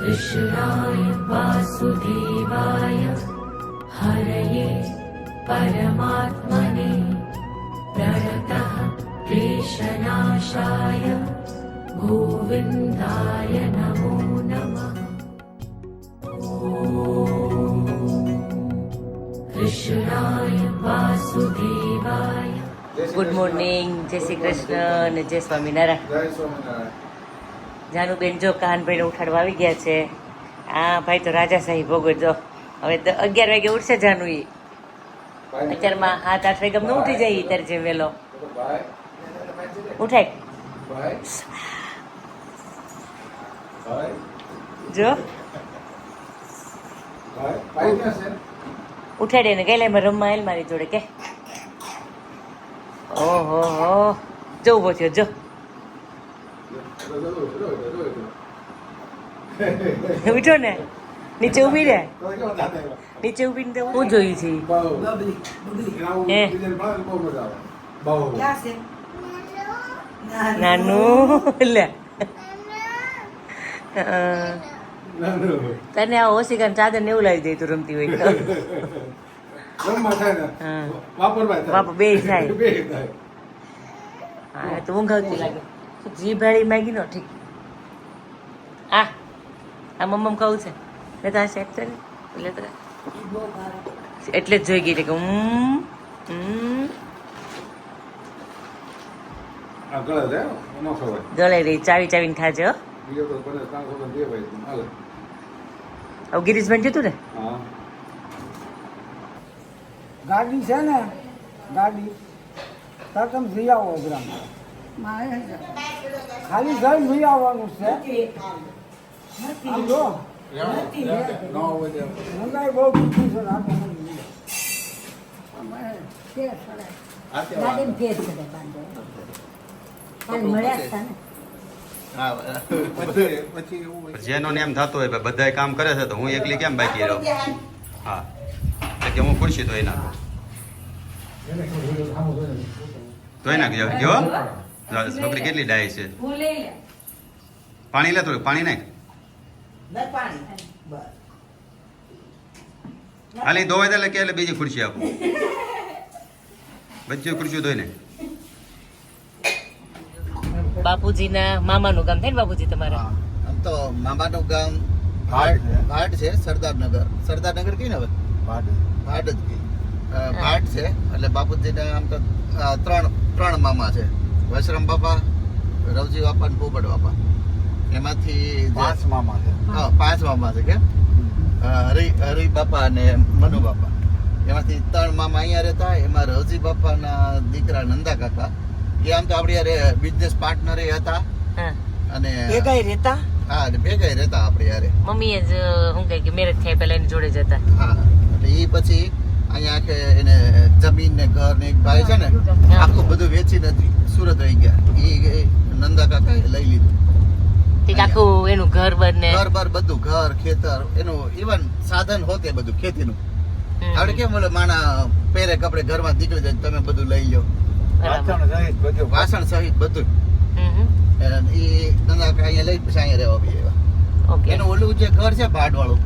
कृष्णाय वासुदेवाय हरये परमात्मने प्रणतः क्लेशनाशाय गोविन्दाय नमो नमः कृष्णाय वासुदेवाय ગુડ મોર્નિંગ જય શ્રી કૃષ્ણ અને જય સ્વામિનારાયણ જય સ્વામિનારાયણ જાનુબેન જો કાનભાઈને ઉઠાડવા આવી ગયા છે. આ ભાઈ તો રાજાશાહી ભોગવટ જો. હવે અગિયાર વાગે ઉઠશે જાનુ એ અત્યારમાં સાત, આઠ વાગે અમને ઉઠી જાય ત્યારે જે વહેલો ઉઠાય. જો. ઉઠાડે ને ગયેલા એમાં રમવા આવેલ મારી જોડે કે. ઓહો, હો. જો ઊભો થયો, જો. ઉઠો ને. નીચે ઊભી રે નીચે ઊભી ને હું જોઈ છે નાનું. લે. તને આ ઓશિકાન ચાદર ને એવું લાવી દે તું રમતી હોય તો. વાપર બેય થાય. હા તો ઊંઘ આવતી લાગે. જી ભાડી માગી નો ઠીક. આ આ મમ્મ કહું છે. ને તો આ સેટ છે ને એટલે તો એટલે જ જોઈ ગઈ કે હમ હમ ગળે રહી ચાવી ચાવીને ખાજે હો. હવે ગિરીશભાઈ જતું ને હા. ગાડી છે ને ગાડી. તાર તમે જઈ આવો ગ્રામ ખાલી ઘર જોઈ આવવાનું છે. આમ જો મંગાઈ બહુ દુઃખી છે ને આટલું ફેર કરે બાંધો. મળ્યા હતા ને. જેનો એમ થતો હોય બધા બધાય કામ કરે છે તો હું એકલી કેમ બાકી રહું? હા. એટલે કે હું ખુરશી ધોઈ નાખું. ધોઈ નાખજો. જો જો, છોકરી કેટલી ડાય છે? પાણી લે થોડું પાણી નાખ. ખાલી ધોવાય દે એટલે કે એટલે બીજી ખુરશી આપું. બધી ખુરશીઓ ધોઈ નાખ બાપુજીના મામાનું ગામ થાય ને બાપુજી તમારા? આમ તો મામાનું ગામ ભાટ છે. ભાટ છે સરદારનગર. સરદારનગર કઈ ને હવે? ભાટ. જ કઈ. ભાટ છે એટલે બાપુજીના આમ તો ત્રણ ત્રણ મામા છે. વૈશ્રમ બાપા રવજી બાપા અને પોપટ બાપા. એમાંથી પાંચ મામા છે. હા, પાંચ મામા છે કે? હરિ હરિ બાપા અને મનુ બાપા. એમાંથી ત્રણ મામા અહીંયા રહેતા એમાં રવજી બાપાના દીકરા નંદા કાકા એ આમ તો આપણી યારે બિઝનેસ પાર્ટનર હતા. હા. અને ભેગાઈ રહેતા? હા અને ભેગા રહેતા આપણે યારે મમ્મીએ જ શું કહે કે મેરેજ થાય પહેલા એની જોડે જ હતા. હા એટલે એ પછી અહીંયા આખે એને જમીન ને ઘર ને એક ભાઈ છે ને આખું બધું વેચી નથી. સુરત રહી ગયા. એ નંદા કાકા લઈ લીધું. તે એનું ઘર બર ઘર બર બધું ઘર ખેતર એનું ઇવન સાધન હોતે બધું ખેતીનું. આપણે કેમ બોલે માણા પહેરે કપડે ઘરમાં નીકળી જાય તમે બધું લઈ લો વાસણ સહિત બધું. વાસણ સહિત બધું. હમ હમ. એ નંદા કાકા અહીંયા લઈ પછી અહીંયા રહેવા બી આવ્યા. એનું ઓલું જે ઘર છે ભાટ વાળું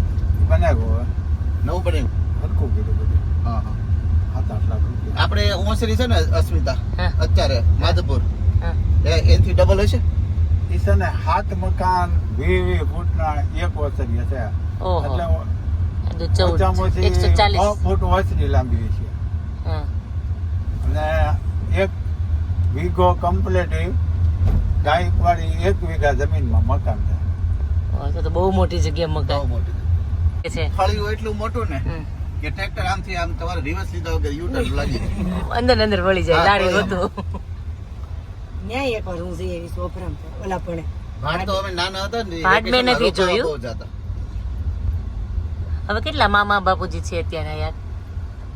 બનાવ્યું નવું બન્યું હરખું કીધું બધું. હા હા. સાત આઠ લાખ રૂપિયા. આપણે ઓસરી છે ને અસ્મિતા હા. અત્યારે માધપુર. એનથી ડબલ હશે? ઈ છે ને સાત મકાન વી વી ફૂટના એક ઓસરી હશે. એટલે આ તો ચૌદ ઓછામાંથી એકસો ચાલીસ. છ ફૂટ વસરી લાંબી છે. અને એક વીઘો કમ્પ્લીટ ગાયકવાડી એક વીઘા જમીનમાં મકાન છે. તો તો બહુ મોટી જગ્યા બહુ મકાન મોટી છે. ફળિયું એટલું મોટું ને. કે ટ્રેક્ટર આમથી આમ તમારે રિવર્સ લીધા વગર યુ ટર્ન લાગી અંદર અંદર વળી જાય ગાડી હતું ન્યાય એકવાર હું જઈ ઓપરામ ઓલા પણ. ભાટ તો અમે નાના હતા ને ભાટ મેં નથી જોયું. હવે કેટલા મામા બાપુજી છે અત્યારે યાર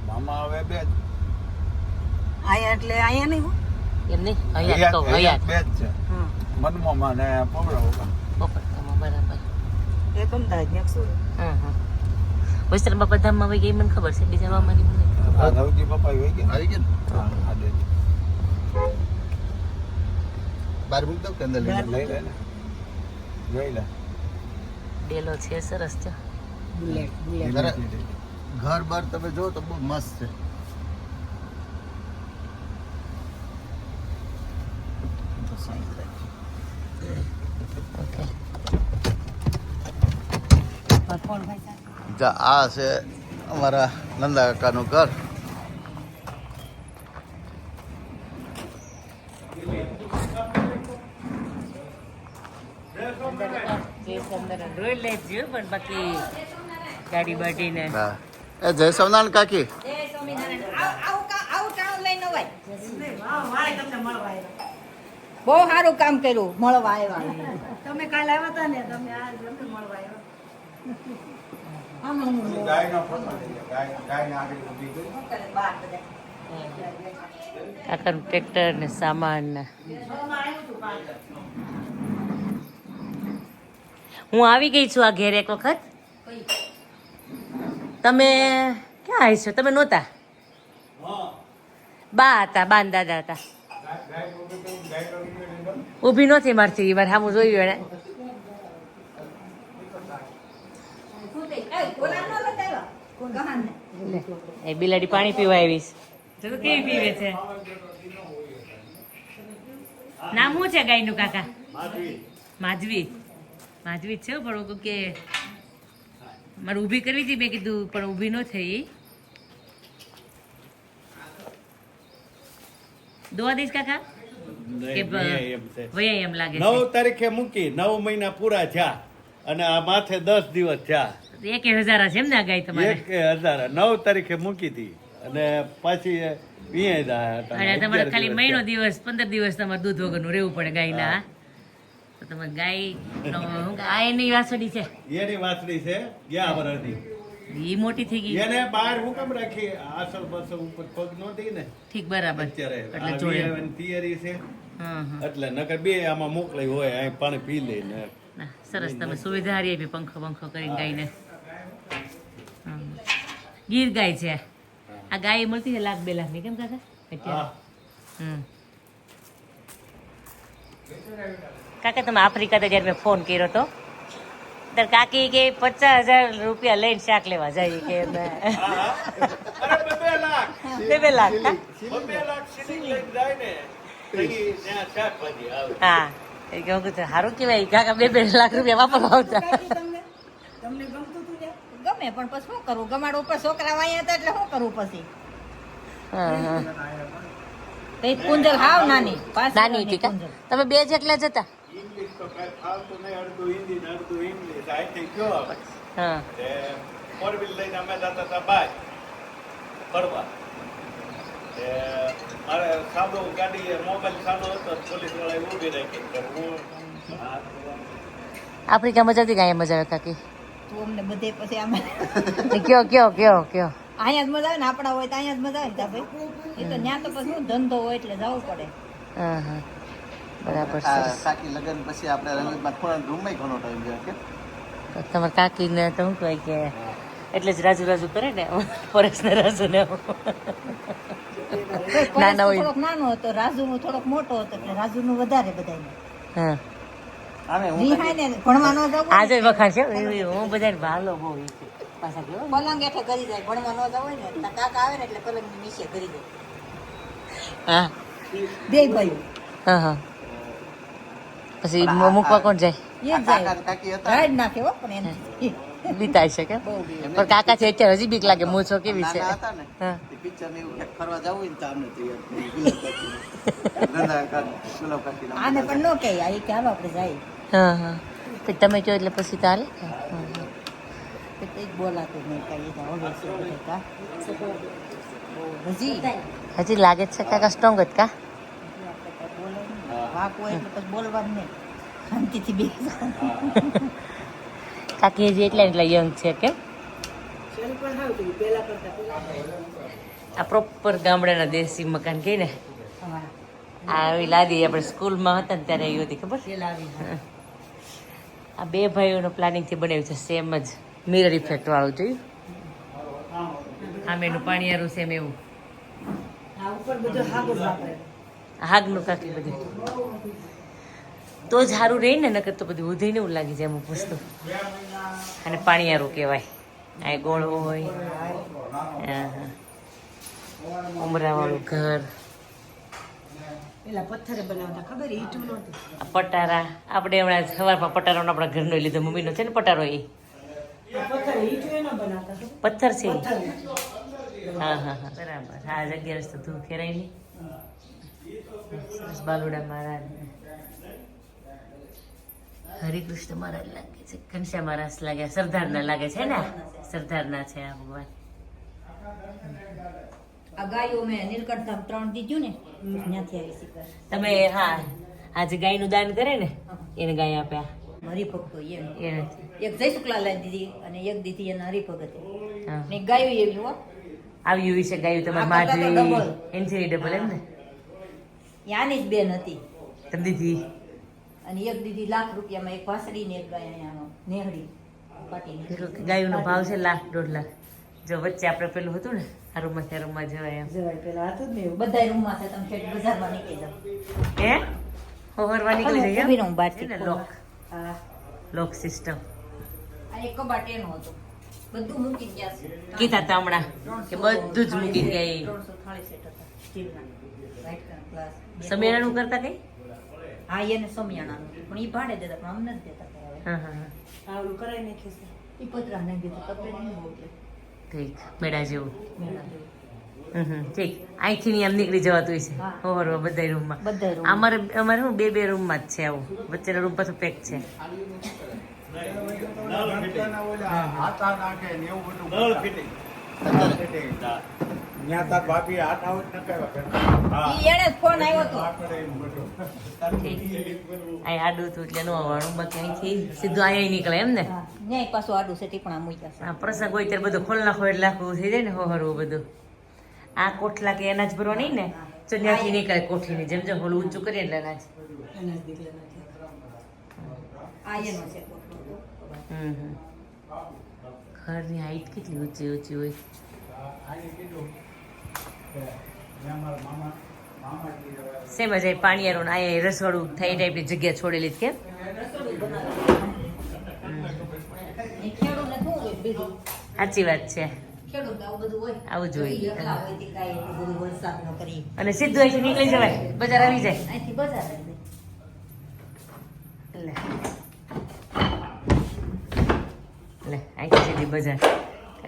મામા હવે બે જ. આયા એટલે આયા નહીં એમ નહીં? અહીંયા તો હયાત બે જ છે. મનમોમાં ને પોપડા બાપા. બરાબર. એક અમદાવાદ ને સુરત. હા હા. વૈષ્ણવ બાપા ધામમાં વહી ગઈ મને ખબર છે બીજા મામાની મને નવજી બાપા વહી ગયા આવી ગયું ને? હા, આ બે જ. બહાર મૂકી દઉં કે અંદર લઈ? લઈ લે ને જોઈ લે ડેલો છે સરસ છે બુલેટ બુલેટ ઘર બાર તમે જો તો બહુ મસ્ત છે ઓકે ફોન ભાઈ સાહેબ જા આ છે અમારા નંદા કાકાનું ઘર. જે અંદર રોઈ લેજો પણ બાકી ગાડી બાડી ને જય સોમનાથ કાકી. બહુ સારું કામ કર્યું મળવા આવ્યા. તમે કાલે આવ્યા હતા ને તમે આ મળવા આવ્યા. કાકાનું ટ્રેક્ટર ને સામાન ને. હું આવી ગઈ છું આ ઘેર એક વખત. તમે ક્યાં આવી છો તમે નહોતા? બા હતા બા ને દાદા હતા. ઊભી નહોતી મારથી વાર હું જોયું એને. એ બિલાડી પાણી પીવા આવીશ. જો કેવી પીવે છે? નામ શું છે ગાયનું કાકા? માધવી. માધવી છે પણ કે મારે ઊભી કરવી હતી મેં કીધું પણ ઊભી ન થઈ. દોવા દઈશ કાકા? વયા એમ લાગે નવ તારીખે મૂકી નવ મહિના પૂરા થયા અને આ માથે દસ દિવસ થયા. એક હજાર છે એમ ને ગાય તમારે? એક હજાર. નવ તારીખે મૂકી હતી અને પાછી અને તમારે ખાલી મહિનો દિવસ પંદર દિવસ તમારે દૂધ વગરનું રહેવું પડે ગાયના તો તમે ગાય નો- આ એની વાસળી છે. એની છે ગયા એ મોટી થઈ ગઈ. એને બહાર હું કેમ રાખી આસળ બસળ ઉપર પગ નો દઈ ને. ઠીક બરાબર. એટલે જોડે વિયાવાની છે. એટલે નકર બે આમાં મોકલાઈ હોય અહીં પાણી પી લે ને. ના, સરસ તમે સુવિધા હારી આપી પંખો પંખો કરીને ગાયને. હમ. ગીર ગાય છે. આ ગાય મળતી છે લાખ બે લાખની કેમ કાકા? અત્યારે. હમ. કાકા તમે આફ્રિકા તો જ્યારે મેં ફોન કર્યો હતો ત્યારે કાકી કે પચાસ હજાર રૂપિયા લઈને શાક લેવા જાય કે બે લાખ. બે બે લાખ કા? બે લાખ સીધી લઈને જાય ને તઈ ત્યાં શાકભાજી આવે. હા. સારું કહેવાય કાકા બે બે લાખ રૂપિયા વાપરવા આવતા. ગમે પણ પછી શું કરવું ગમાડ ઉપર છોકરા વાયા હતા એટલે શું કરવું પછી? હા કુંજલ હાવ નાની નાની હતી કા? તમે બે જ એકલા જ હતા? ઇંગ્લિશ તો કાંઈ ફાવતું નહીં અડધું હિન્દી ને અડધું ઇંગ્લિશ અહીંથી ગયો આપણે હા. ફોર વ્હીલ લઈને અમે જતા હતા બાય ફરવા મારે સાદો ગાડી મોબાઈલ સાદો હતો પોલીસવાળા ઊભી રાખી. હું હા, આફ્રિકા મજા આવતી ગાય મજા આવે કાકી? તું અમને બધે પછી આમ કયો કયો કયો કયો? અહીંયા જ મજા આવે ને આપણા હોય તો અહીંયા જ મજા આવે ભાઈ. એ તો ત્યાં તો પછી શું ધંધો હોય એટલે જવું પડે. હા હા. બરાબર કાકી લગ્ન પછી આપણે રંગીતમાં થોડા રૂમમાં ઘણો ટાઈમ ગયો કે તો કાકીને તો શું કહેવાય કે એટલે જ રાજુ રાજુ કરે ને પરેશ ને રાજુ ને નાના હોય. નાનો હતો રાજુ નું થોડોક મોટો હતો એટલે રાજુ નું વધારે બધાને હા. આજે વખાણ છે હું બધાને ભાલો બહુ પાછા કેવો? પલંગ હેઠે કરી જાય ભણવા ન જવું હોય ને કાકા આવે ને એટલે પલંગની નીચે કરી દે. હા. બે ભાઈ હા હા. પછી મૂકવા કોણ જાય? એ જાય. કાકા કાકી હતા. રાઈડ નાખે હો પણ એને. બીતાય છે કે? પણ કાકા છે અત્યારે હજી બીક લાગે મૂછો કેવી છે? પિક્ચર ને ફરવા જવું હોય ને તો આમને તૈયાર આને પણ ન કહે આ કે હાલો આપણે જાય હા હા. પછી તમે કહો એટલે પછી ચાલે કંઈક બોલાતું નહીં કા હજી હજી લાગે છે કાકા સ્ટ્રોંગ જ કા? કાકી હજી એટલા ને એટલા યંગ છે કેમ? આ પ્રોપર ગામડાના દેશી મકાન કહીને. આવી લાદી આપણે સ્કૂલમાં હતા ને ત્યારે આવી હતી ખબર? હા. આ બે ભાઈઓનો પ્લાનિંગથી બનાવ્યું છે સેમ જ મિરર ઇફેક્ટ વાળું જોયું? આમ એનું પાણીયારું સેમ એવું. હાગનું કાકી બધું. તો જ સારું રહી ને નકર તો બધું વધીને એવું લાગી જાય અમુક વસ્તુ. અને પાણીયારું કહેવાય. આ ગોળ હોય. હા, હા. ઉમરાવાળું ઘર. પેલા પથ્થરે બનાવતા ખબર ઈટું નહોતું. પટારા. આપણે હમણાં સવારમાં પટારાનો આપણા ઘરનો લીધો મમ્મીનો છે ને પટારો એ? પથ્થર ઈટું એનો બનાવતા પથ્થર છે હા હા હા બરાબર. હા જગ્યા રસ્તો તું ખેરાય નહીં. સરસ બાલુડા મહારાજ. હરિકૃષ્ણ મહારાજ લાગે છે. ઘનશ્યા મહારાજ લાગે સરદારના લાગે છે ને? સરદારના છે આ ભગવાન. આ ગાયો મેં નીલકંઠ ધામ ત્રણ દીધું ને ત્યાંથી આવી તમે હા આજે ગાયનું દાન કરે ને એને ગાય આપ્યા. હરિભક્તો એમ. એક જય શુક્લા લાવી દીધી અને એક દીધી એના હરિભગત. ને ગાયો એવી હો. આવ્યું વિશે ગાયું તમારે માધવી. એનથી ડબલ એમ ને? યાની જ બેન હતી. તમે દીધી? અને એક દીધી લાખ રૂપિયામાં એક વાસળી ને એક ગાય અહીંયાનો નેહડી ગાયોનો ભાવ છે લાખ દોઢ લાખ. જો વચ્ચે આપણે પેલું હતું ને આ રૂમમાં રૂમમાં જવાય એમ. જવાય પેલા હતું ને બધા રૂમમાં છે તમે છેક બજારમાં નીકળી જાઓ. હે? હોવરવા નીકળી લોક હા લોક સિસ્ટમ આ એક કબાટ એનું હતું. બધું મૂકી ગયા છે. કીધા તા હમણાં કે બધું જ મૂકી ગઈ સેટ હતા. સ્ટીલના. કરતા કઈ હા એને સમિયાણાનું. પણ એ ભાડે દેતા પણ અમને જ દેતા હા હા હા. આવડું કરાવી નાખ્યું છે? એ પતરા નાખી દીધું કપડે નહીં બહુ એટલે ઠીક મેળા જેવું. ઠીક. અહીંથી ની આમ નીકળી જવાતું હોય છે. હા. હોવરવા બધા રૂમમાં. અમારે અમારે શું બે બે રૂમમાં જ છે આવું. વચ્ચેના રૂમ પાછું પેક છે. નળ. ફિટિંગ. નળ તાર ભાભી હાથ આવું જ નખાવ્યા કરતા. હા. ઈ જ ફોન આવ્યો હતો આકડે એમ બધું. અહીં આડું હતું એટલે નો આવવાનું બાકી અહીંથી સીધું અહીંયા નીકળે એમ ને? ન્યાય પાછું આડું છે ટીપણા મૂક્યા છે આ પ્રસંગ હોય ત્યારે બધું ખોલ નાખો એટલે આખું થઈ જાય ને હોહરવું બધું. આ કોઠલા કે અનાજ ભરવા નહીં ને તો ત્યાંથી નીકળે કોઠીની જેમ જેમ હોલું ઊંચું કરીએ એટલે અનાજ. છે. હમ હમ. ઘરની હાઈટ કેટલી ઊંચી ઊંચી હોય? સેમ જ અહીં પાણીયારો ને અહીંયા રસવાડું થઈ ટાઈપની જગ્યા છોડેલી કેમ? સાચી વાત છે. આવું જોઈએ એટલું અને સીધું અહીંથી નીકળી જવાય. બજાર આવી જાય. લે. અહીંથી સીધી બજાર.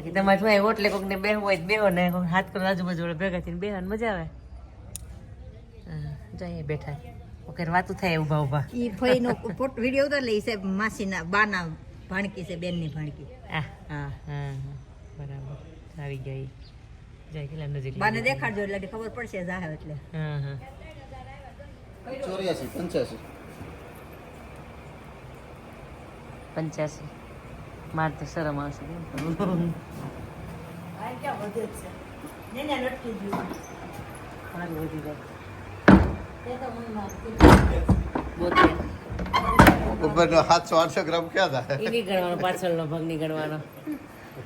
બાકી તમારે શું હોય હોટલે કોકને બેહવું હોય બેહો ને કોક હાથ કરો આજુબાજુ વડે ભેગા થઈને બેહવાની મજા આવે. હા, જો બેઠા. ઓકે વાતું થાય ઊભા ઊભા. ઈ ફઈનો ફોટો વીડિયો ઉતાર લે છે માસીના બાના ભાણકી છે બેનની ભાણકી. આ હા. હા હા બરાબર. આવી ગઈ જાય કેટલા નજીક બાને દેખાડજો એટલે ખબર પડશે જાહે એટલે. હા હા. ચોર્યાસી પંચ્યાસી. પંચ્યાસી. મારે તો શરમ આવશે ઉપરનો સાતસો આઠસો ગ્રામ ક્યાં થાય? એ નહીં ગણવાનો પાછળનો ભાગ નહીં ગણવાનો.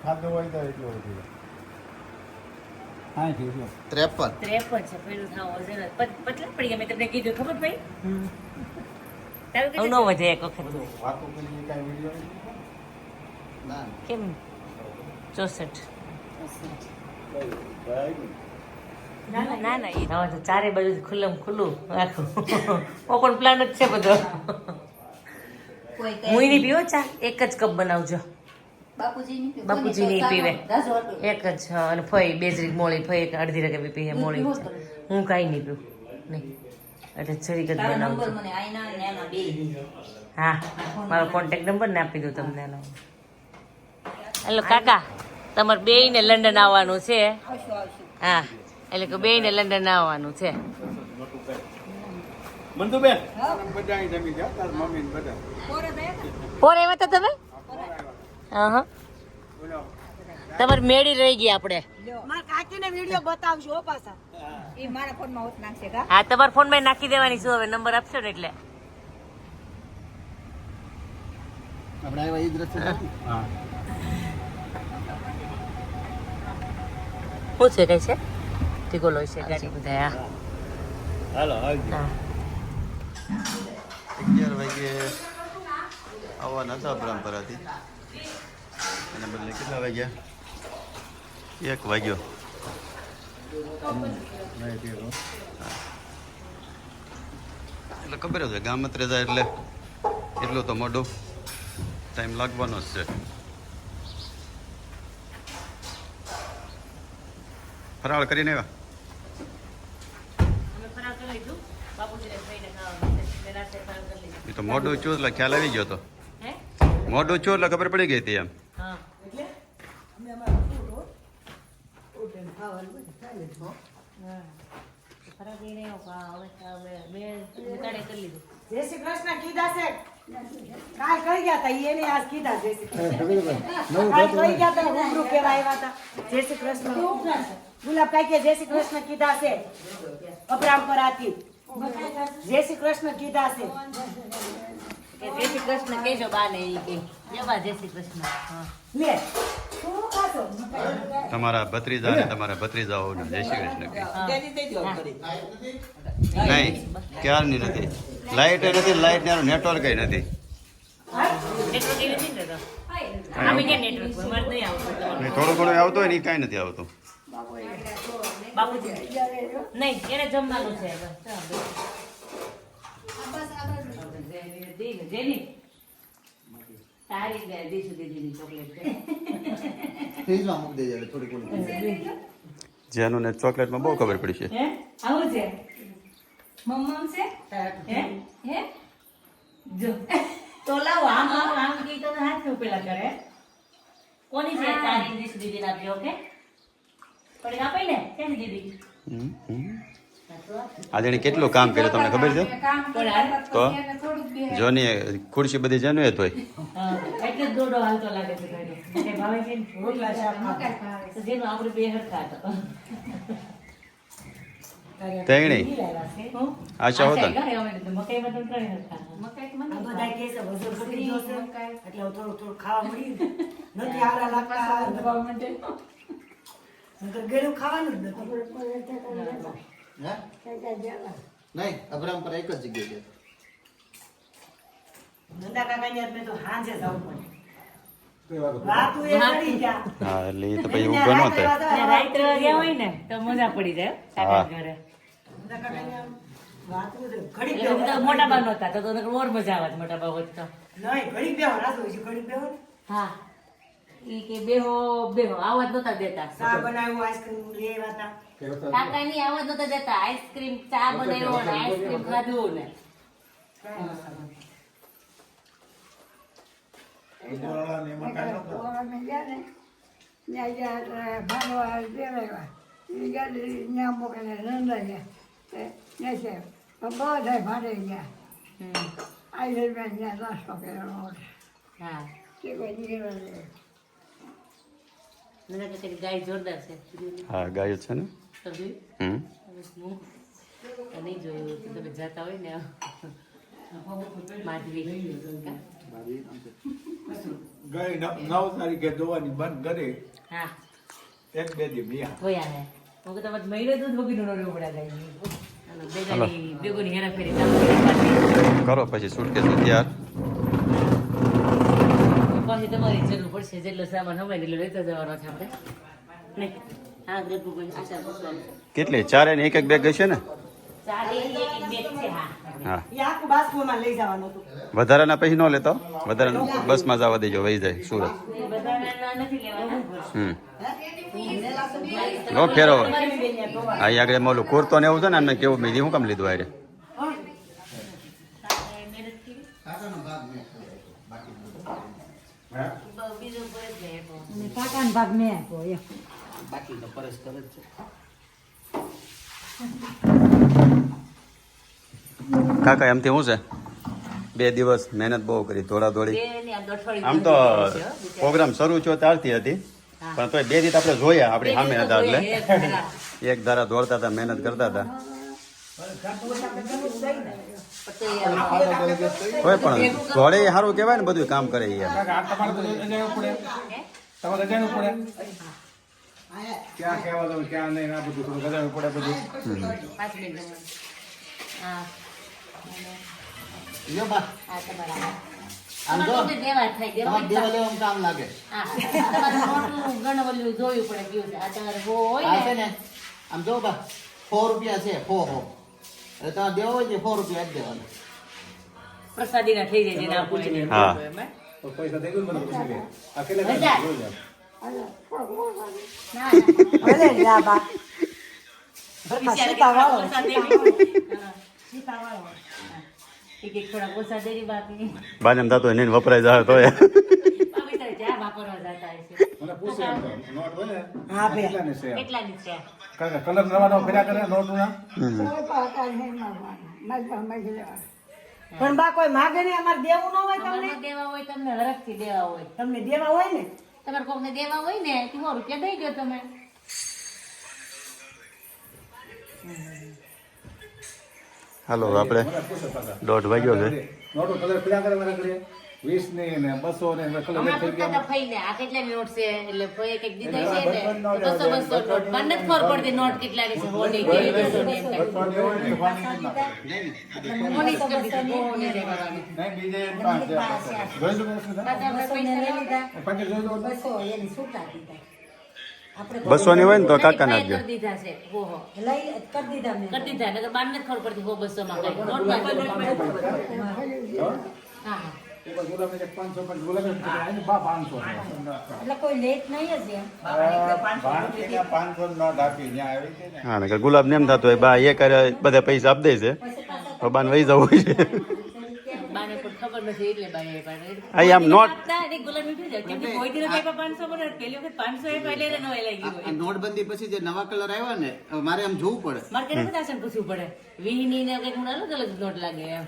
ખાધું હોય તો એટલું વધી છે ત્રેપન. ત્રેપન છે પેલું થાવ વજન પત- પતલા પડી ગયા મેં તમને કીધું ખબર પડી? તારું ન વધે એક વખત વાતું કરી કાંઈ વીડિયો ના કેમ? ચોસઠ. ના ના એ તો ચારે બાજુ ખુલ્લમ ખુલ્લું રાખું. ઓપન પ્લાન જ છે બધો. હું નહીં. પીવો ચા? એક જ કપ બનાવજો. બાપુજી ની પીવે. નહીં પીવે. એક જ અને ફઈ બેજરી મોળી ફઈ એક અડધી રકે પીએ મોળી હું કાંઈ નહીં પીવું. નહીં. એટલે જરીક જ તારા નંબર બનાવજો મને આઈના ને એના બે. હા મારો કોન્ટેક્ટ નંબર ને આપી દઉં તમને એનો. હેલો કાકા તમારે બેયને લંડન આવવાનું છે. આવશું આવશું હા એટલે કે બેયને લંડન આવવાનું છે. ને પોરે ને? આવ્યા હતા તમે? હા હા તમારે મેળી રહી ગઈ આપણે. મારા કાકીને વીડિયો બતાવજો હો પાછા. ઈ મારા ફોનમાં હોત નાખશે કા? હા તમારા ફોનમાં નાખી દેવાની શું હવે નંબર આપશો ને એટલે. આપણે આવ્યા એ જ શું છે કઈ છે ઠીકો લોય છે ગાડી બધા હાલો અગિયાર વાગે આવવાના હતા પરંપરાથી એના બદલે કેટલા વાગ્યા એક વાગ્યો એટલે ખબર છે ગામત્રે જાય એટલે એટલું તો મોઢું ટાઈમ લાગવાનો જ છે ફરાળ કરીને આવ્યા અમે ફરાળ કરી લીધું બાપુજીને ખાઈને ખાવાનું છે. મેં રાત્રે ફરાળ કરીને લીધું. એ તો મોઢું છું એટલે ખ્યાલ આવી ગયો તો. મોઢું છું એટલે ખબર પડી ગઈ હતી એમ. જય શ્રી કૃષ્ણ કીધા છે. કાલ કઈ ગયા હતા એને આજ કીધા જય શ્રી કૃષ્ણ. કાલ કહી ગયા હતા રૂબરૂ કેવા આવ્યા હતા જય શ્રી કૃષ્ણ. ગુલાબ કાઈ કે જય શ્રી કૃષ્ણ કીધા છે. અપરામ કરાતી જય શ્રી કૃષ્ણ કીધા છે. કે જય શ્રી કૃષ્ણ કહેજો બાને ઈ કે. જવા જય શ્રી કૃષ્ણ. લે. તમારા ભત્રીજા અને તમારા ભત્રીજાઓને જય શ્રી કૃષ્ણ. નહીં ક્યારની નથી. લાઇટ નથી લાઇટ ને નેટવર્ક નથી. થોડું ઘણું આવતું હોય ને કાંઈ નથી આવતું. બાપુજી નહીં એને જમવાનું છે જેની તારી ચોકલેટ. ફ્રીજમાં મૂકી દેજે થોડી થોડી જેનું ને ચોકલેટમાં બહુ ખબર પડી છે. હે? આવું છે? મમ્મમ છે? હે? હે? જો. તો લાવો આમ આમ આમ કી તો હાથ પેલા કરે. કોની છે તારી? દીશુ દીદી ના ઓકે થોડીક આપે ને ક્યાંની દીદી હમ, હમ. આજે એણે કેટલું કામ કર્યું તમને ખબર છે? તો જોની ખુરશી બધી જેનું તોય. તેણી? આશા હોતા એટલે થોડું થોડું ખાવા મળ્યું. નથી આરા લાગતા. ગળ્યું ખાવાનું જ નથી. અપરામપરા એક જ જગ્યાએ છે નંદા કાકાની હાથ મેં તો હાંજે જવું પડે. રાતું એ ચડી ગયા. હા એટલે એ તો પછી ઊભો ન થાય. ને ગયા હોય ને. તો મજા પડી જાય હો, ઘરે. નંદા મોટા બા નતા તો મોર મજા આવત મોટા બા હોત તો. નહીં, ઘડી બેહો, રાતું હોય છે, ઘડીક બેહો હા. ઈ કે બેહો બેહો આવાજ નતા દેતા. ચા બનાવ્યું, આઈસ્ક્રીમ લેવા આવ્યા હતા. કાકાની આવાજ નતા દેતા. આઈસ્ક્રીમ ચા બનાવ્યો ને આઈસ્ક્રીમ ખાધું ને બધા ભાડે ગયા એમાં કાંઈ નહોતું. હમ. હા. કે કઈ ગાય જોરદાર છે. હા ગાયો છે ને? હમ. નહીં જોયું તો તમે જાતા હોય ને માધવી. કા? ગઈ નવ તારીખે જોવાની બંધ કરી. હા. એક બે દી બ્યા જોયા ને હું તો તમારે મહિનો દૂધ વગી નો રહેવું પડે ગાય કરી પાછી. કરો પછી સુટકેસ તૈયાર. પાછી તમારી જરૂર પડશે જેટલો સામાન હોય એટલો લેતો જવાનો છે આપણે. નહીં હા આશા કેટલી? ચારે ને? એક એક બેગ હશે ને હા. હા. વધારાના પૈસા ન લેતો? વધારાનું બસમાં જવા દેજો વહી જાય સુરત. નો તો અહીં આગળ મોલું કુર્તો ને એવું છે ને એમને કેવું મેં હું કામ લીધું આરે મહેનત કરી કાકાનો ભાગ મેં કર્યો. બાકી કાકાનો ભાગ મેં આપ્યો બાકી તો પરસ કરે છે. કાકા એમથી શું છે? બે દિવસ મહેનત બહુ કરી દોડા દોડી આમ તો. પ્રોગ્રામ શરૂ થયો ત્યારથી હતી પણ તોય બે દિવસ આપણે જોયા આપણી સામે હતા એટલે. એક ધારા. દોડતા હતા મહેનત કરતા હતા. કોઈ પણ ઘોડે સારું કહેવાય ને બધું કામ કરે એ એમ. કાકા, આ તમારે તો રજાયું પડે તમારે રજાયું પડે ક્યાં કહેવા દઉં ક્યાં નહીં આ બધું થોડું રજાયું પડે બધું પાંચ મિનિટ હા લ્યો બા આ તમારા આમ જો તમારે દેવા થાય દેવા તમારે દેવા લેવામાં કામ લાગે હા તમારે મોટું ઘણું ઓલું જોયું પડે કેવું છે આ તમારે બહુ હોય આ છે ને ને આમ જો બા સો રૂપિયા છે સો સો એટલે તમારે દેવા હોય ને સો રૂપિયા જ દેવાના. પ્રસાદી ના થઈ જાય એને. હા. એમાં. તો પૈસા થઈ ગયું મને પૂછી લે. ના, ના. ભલે ને બા. સીતા વાળો. સીતા વાળો. બાને એમ થતું હોય વપરાય જાય તો. એ ને? હા, બે. કલર નવા નવા ફેર્યા કરે નોટના પણ બા કોઈ માગે નહીં? અમારે દેવું ન હોય તમને? દેવા હોય તમને હરખથી દેવા હોય. તમને દેવા હોય ને? તમારે કોકને દેવા હોય ને કે સો રૂપિયા દઈ દો તમે. હાલો આપણે દોઢ વાગ્યો છે. વીસની ને બસો ને કલર થઈ ગયા. ફઈને આ કેટલા નોટ છે? એટલે ફઈએ કંઈક દીધા છે ને? બસો બસો બસો નોટ મને ખબર પડતી નોટ કેટલાની છે હોની કે બસોની એમ હોય ને નાખે. હોની કરી દીધી, હોની નહીં, બીજે પાંચ જોઈ ને, ને. હોય ને તો કાકા ના દીધા છે. હો હો લઈ કરી દીધા મેં. કરી દીધા નકર બાર ખબર પડતી હો બસો માં કઈ નોટ હા હા. ને ગુલાબ ને એમ થતું હોય બા એ કરે બધા પૈસા આપી દે છે. તો બાને વહી જવું છે. ખબર નથી એટલે બાએ પણ આ નોટ આપતા એટલે ગુલાબ મીઠું જાય કેમ કે કોઈ દિવસ આપ્યા 500 મને પહેલી વખત 500 આપ્યા એટલે એને નવાઈ લાગી આ નોટબંધી પછી જે નવા કલર આવ્યા ને મારે આમ જોવું પડે. મારે કેટલા બધા આસન પૂછવું પડે? વીહની ને કંઈક મને અલગ અલગ નોટ લાગે એમ.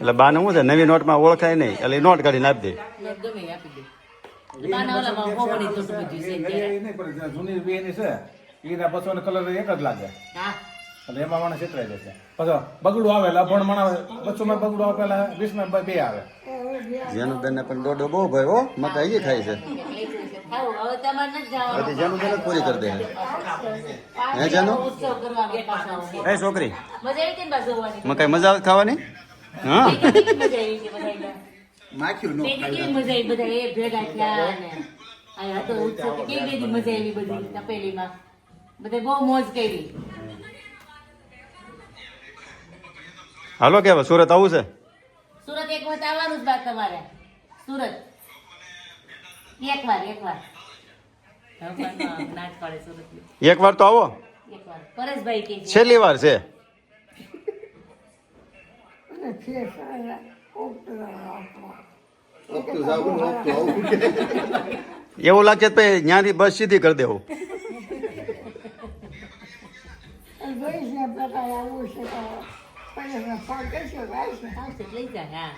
એટલે બાને શું છે? નવી નોટમાં ઓળખાય નહીં. એટલે નોટ કાઢીને આપી દે નોટ ગમે આપી દે. બાના ઓલામાં હોવાની તો બધું છે એ ત્યારે. નહીં પણ જે જૂની છે એના બસો કલર એક જ લાગે. હા. એટલે એમાં માણસ છેતરાઈ જશે. પછી બગડું આવે એટલે અભણ માણસ બસો માં બગડું આવે પેલા વીસમાં બે આવે. જેનું બેન પણ દોડો બહુ ભાઈ હો મકા થાય ખાય છે. બધી જેનું બેન પૂરી કરી દે હે જાનુ? એ છોકરી? આવી મકાઈ મજા આવે ખાવાની? હા? આવી? માખ્યું નો મજા આવી બધા એ ભેગા થયા આ હતો ઉત્સવ કેવી મજા આવી બધી તપેલીમાં. બધે બહુ મોજ કરી. હાલો કેવા સુરત આવું છે? સુરત એક વખત આવવાનું જ બાદ તમારે. સુરત. એક વાર એક વાર નાચ પાડે સુરત એક વાર તો આવો. એક વાર પરેશભાઈ કે છે. છેલ્લી વાર છે. એવું લાગે તો ત્યાંથી બસ સીધી કરી દેવું. લઈ જાય હા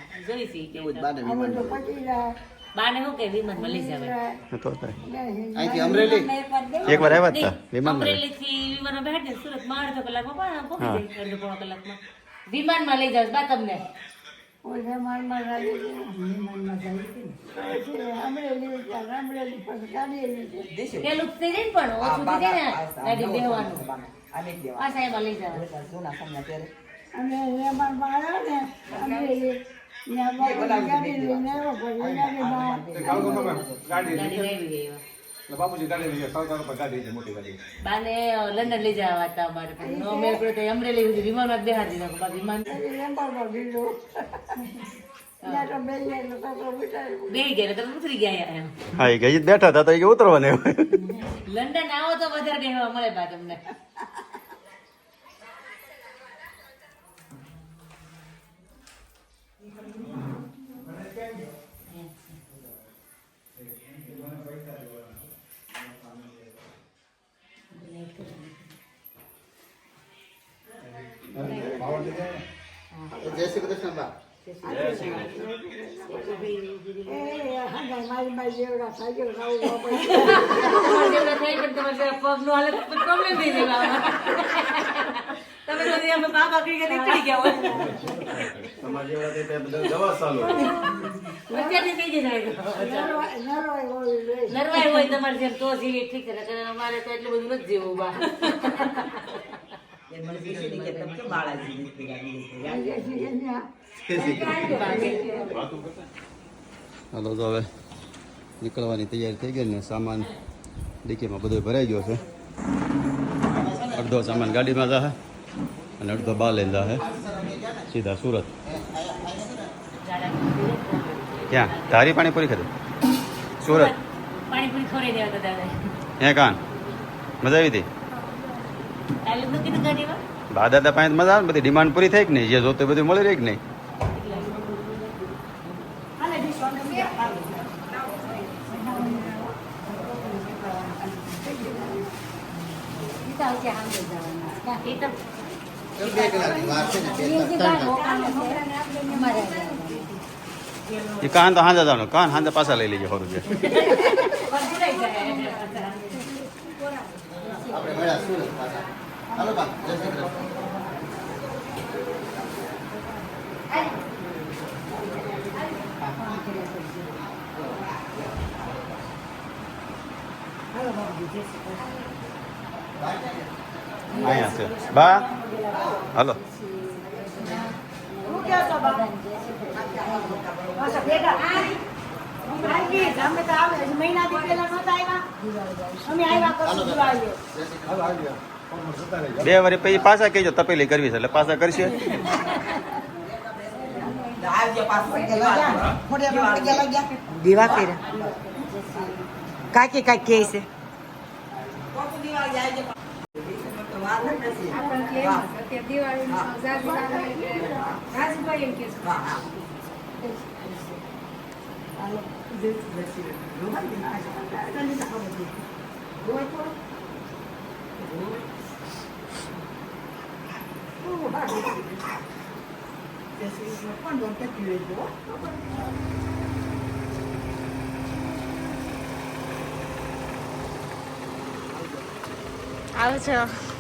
વિમાન લઈ જાવે તો અહીંથી અમરેલી એક વાર આવ્યા હતા વિમાન અમરેલી થી વિમાનમાં બેઠે સુરતમાં અડધો કલાકમાં પણ પહોંચી જાય અડધો પોણો કલાકમાં વિમાનમાં લઈ જાવ બા તમને પેલું પણ ઓછું ને ગાડી લઈ લંડન લઈ જવા હતા અમારે અમરેલી સુધી વિમાનમાં દીધા વિમાન બેહી જ બેઠા હતા તો ઉતરવાને લંડન આવો તો વધારે મળે બા તમને. જય શ્રી કૃષ્ણ બા તમારે જરા હાલત તો થઈ જાય. હોય. તમારે જેમ તો જીવી ઠીક છે અમારે તો એટલું બધું નથી જીવવું બા. હાલો તો હવે નીકળવાની તૈયારી થઈ ગઈ ને સામાન ડીકીમાં બધો ભરાઈ ગયો છે. અડધો સામાન ગાડીમાં જશે અને અડધો બહાર લઈને જશે સીધા સુરત. ક્યાં? ધારી પાણીપુરી ખાધી? સુરત. હે કાન? મજા આવી હતી? બા દાદા પાસે મજા આવે બધી ડિમાન્ડ પૂરી થઈ કે નહીં? જે જોતું બધું મળી રહી કે નહીં. એ તો એ કાન તો હાંજા જવાનું. કાન હાંજા પાછા લઈ લેજો સો રૂપિયા પણ ભૂલાઈ જાય આપણે મળ્યા પછી પાછા કહેજો, તપેલી કરવી છે એટલે પાછા કરશે. દીવા કર્યા. કાકી કાકી છો. બા? પાછા ભેગા. આંટી, અમે તો આવે હજી મહિનાથી પહેલા નહોતા આવ્યા. અમે આવ્યા કરશું દિવાળીએ. બે વાર પછી પાછા કહેજો તપેલી કરવી છે એટલે પાછા કરશે દીવા કર્યા કાકી કાકી કહે છે આવો છો